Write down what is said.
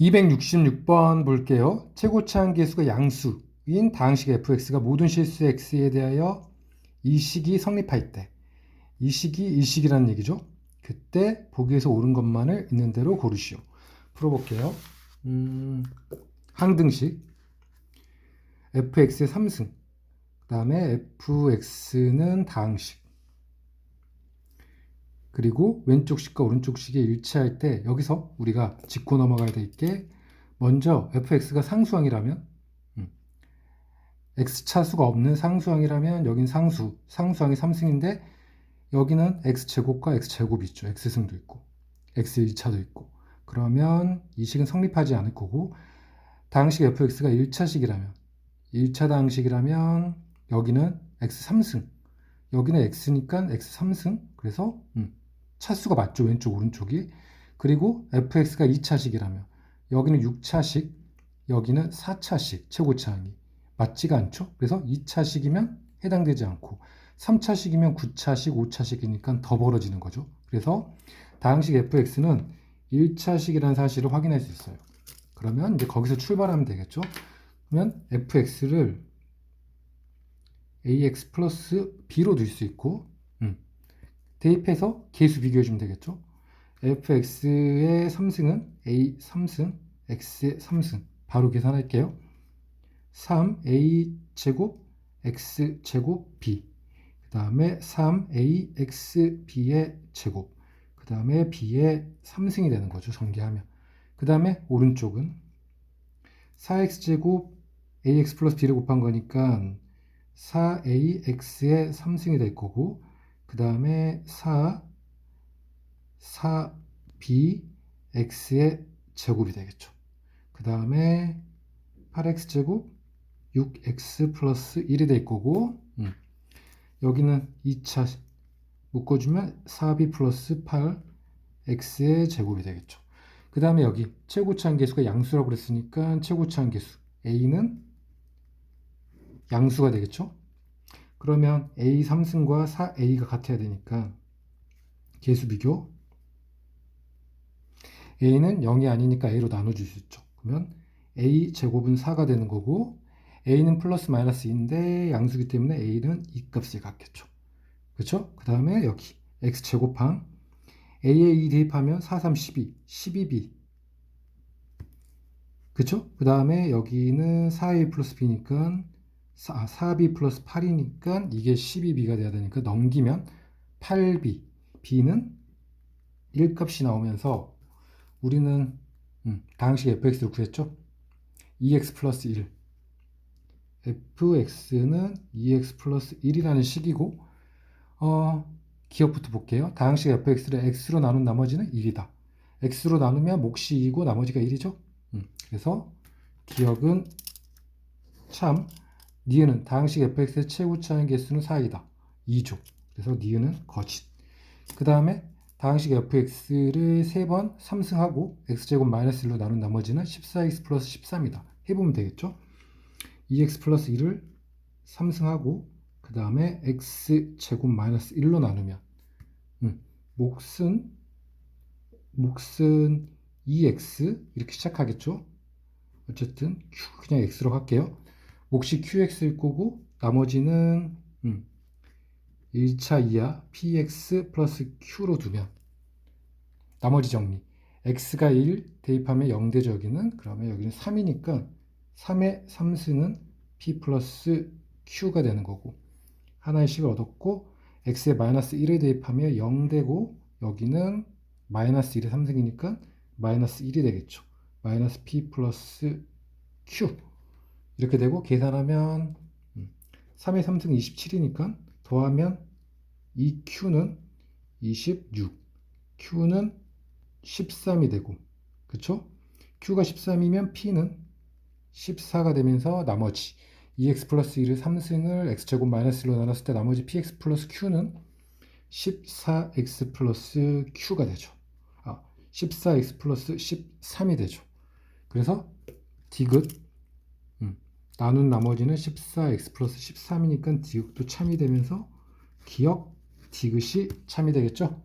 266번 볼게요. 최고차항 계수가 양수인 다항식 fx가 모든 실수 x에 대하여 이 식이 성립할 때, 이 식이 일식이라는 얘기죠. 그때 보기에서 옳은 것만을 있는 대로 고르시오. 풀어볼게요. 음, 항등식 fx의 3승 그 다음에 fx는 다항식 그리고 왼쪽 식과 오른쪽 식이 일치할 때 여기서 우리가 짚고 넘어가야 될 게 먼저 fx가 상수항이라면 음, x 차수가 없는 상수항이라면 여긴 상수 상수항이 3승인데 여기는 x제곱과 x제곱이 있죠. x승도 있고 x1차도 있고. 그러면 이 식은 성립하지 않을 거고 다항식 fx가 1차식이라면 1차 다항식이라면 여기는 x3승 여기는 x니까 x3승. 그래서 음, 차수가 맞죠 왼쪽 오른쪽이. 그리고 fx가 2차식이라면 여기는 6차식 여기는 4차식 최고차항이. 맞지가 않죠? 그래서 2차식이면 해당되지 않고 3차식이면 9차식 5차식이니까 더 벌어지는 거죠. 그래서 다항식 fx는 1차식이라는 사실을 확인할 수 있어요. 그러면 이제 거기서 출발하면 되겠죠? 그러면 fx를 ax 플러스 b로 둘 수 있고 음. 대입해서 계수 비교해 주면 되겠죠? Fx의 3승은 a 3승 x의 3승. 바로 계산할게요. 3a 제곱 x 제곱 b. 그 다음에 3ax b의 제곱. 그 다음에 b의 3승이 되는 거죠 전개하면. 그 다음에 오른쪽은 4x제곱 ax 플러스 b를 곱한 거니까 4ax의 3승이 될 거고 그 다음에 4 4bx의 제곱이 되겠죠. 그 다음에 8x제곱 6x 플러스 1이 될 거고 음. 여기는 2차 묶어주면 4b 플러스 8x의 제곱이 되겠죠. 그 다음에 여기 최고차항 계수가 양수라고 그랬으니까 최고차항 계수 a는 양수가 되겠죠. 그러면 a 3승과 4a가 같아야 되니까 계수 비교 a는 0이 아니니까 a로 나눠줄 수 있죠. 그러면 a 제곱은 4가 되는 거고 a는 플러스 마이너스 2인데 양수기 때문에 a는 2값을 갖겠죠. 그렇죠? 그 다음에 여기 x 제곱항 a에 2 대입하면 4, 3, 12, 12b 그쵸? 그 다음에 여기는 4a 플러스 b니까 4, 4b 플러스 8이니까 이게 12b가 돼야 되니까 넘기면 8b b는 1값이 나오면서 우리는 음, 다항식 fx를 구했죠? 2x 플러스 1 fx는 2x 플러스 1이라는 식이고 어, 기억부터 볼게요. 다항식 fx를 x로 나눈 나머지는 1이다. X로 나누면 몫이 2고 나머지가 1이죠? 음, 그래서 기억은 참 니은은 다항식 fx의 최고차항 개수는 4이다. 2조. 그래서 니은은 거짓. 그 다음에 다항식 fx를 3번 3승하고 x제곱 마이너스 1로 나눈 나머지는 14x 플러스 13이다. 해보면 되겠죠? 2x 플러스 1을 3승하고 그 다음에 x제곱 마이너스 1로 나누면 음, 몫은 몫은 2x 이렇게 시작하겠죠? 어쨌든 q 그냥 x로 할게요. 몫이 qx일 거고 나머지는 음, 1차 이하 px 플러스 q로 두면 나머지 정리. x가 1 대입하면 0대죠 여기는 그러면 여기는 3이니까 3의 3승은 p 플러스 q가 되는 거고 하나의 식을 얻었고 x에 마이너스 1을 대입하면 0되고 여기는 마이너스 1의 3승이니까 마이너스 1이 되겠죠. 마이너스 p 플러스 q 이렇게 되고 계산하면 3의 3승 27이니까 더하면 이 q는 26 q는 13이 되고 그쵸? q가 13이면 p는 14가 되면서 나머지 2x 플러스 1을 3승을 x제곱 마이너스 1로 나눴을 때 나머지 px 플러스 q는 14x 플러스 q가 되죠. 아, 14x 플러스 13이 되죠. 그래서 디귿 나눈 나머지는 14x 플러스 13이니까 디귿도 참이 되면서 기억 디귿이 참이 되겠죠?